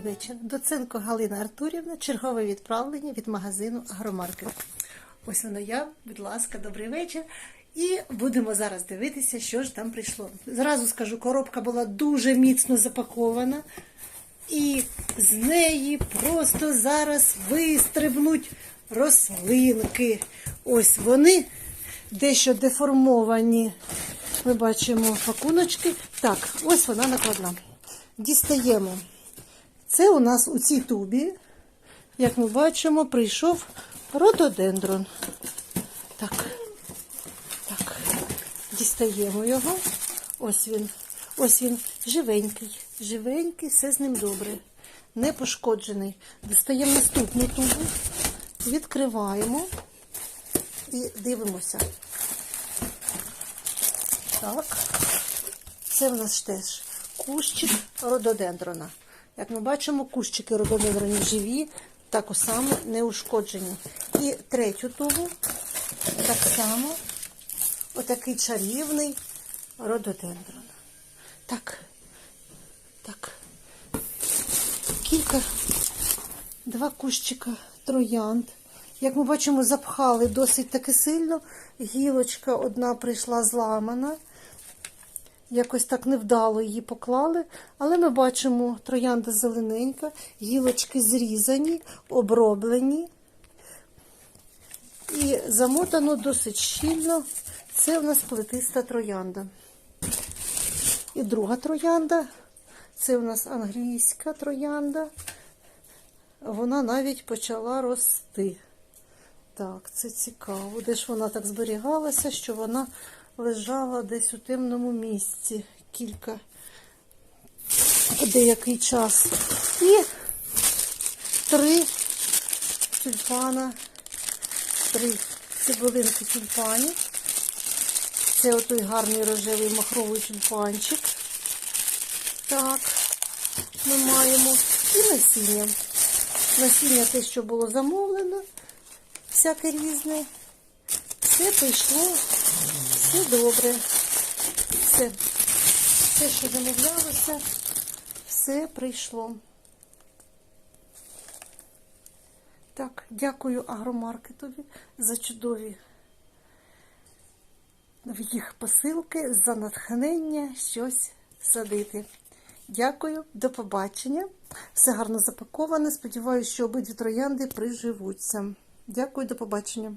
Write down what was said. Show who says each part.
Speaker 1: Добрий вечір. Доценко Галина Артурівна, чергове відправлення від магазину Агромаркет. Ось воно я, будь ласка, добрий вечір. І будемо зараз дивитися, що ж там прийшло. Зразу скажу, коробка була дуже міцно запакована, і з неї просто зараз вистрибнуть рослинки. Ось вони дещо деформовані. Ми бачимо пакуночки. Так, ось вона накладна. Дістаємо. Це у нас у цій тубі, як ми бачимо, прийшов рододендрон. Так, так, дістаємо його. Ось він. Ось він живенький. Живенький, все з ним добре. Не пошкоджений. Достаємо наступну тубу, відкриваємо і дивимося. Так. Це в нас теж кущик рододендрона. Як ми бачимо, кущики рододендронів живі, так само не ушкоджені. І третю тубу так само отакий чарівний рододендрон. Так, так. Кілька, два кущика троянд. Як ми бачимо, запхали досить таки сильно. Гілочка одна прийшла зламана. Якось так невдало її поклали, але ми бачимо троянда зелененька, гілочки зрізані, оброблені і замотано досить щільно. Це в нас плетиста троянда. І друга троянда, це у нас англійська троянда. Вона навіть почала рости. Так, це цікаво. Де ж вона так зберігалася, що вона лежала десь у темному місці кілька деякий час. І три тюльпана, три цибулинки тюльпанів. Це отой гарний рожевий махровий тюльпанчик. Так, ми маємо. І насіння. Насіння те, що було замовлено, всяке різне. Все прийшло, все добре. Все, все, що замовлялося, все прийшло. Так, дякую агромаркетові за чудові їх посилки, за натхнення щось садити. Дякую, до побачення. Все гарно запаковане. Сподіваюся, що обидві троянди приживуться. Дякую, до побачення.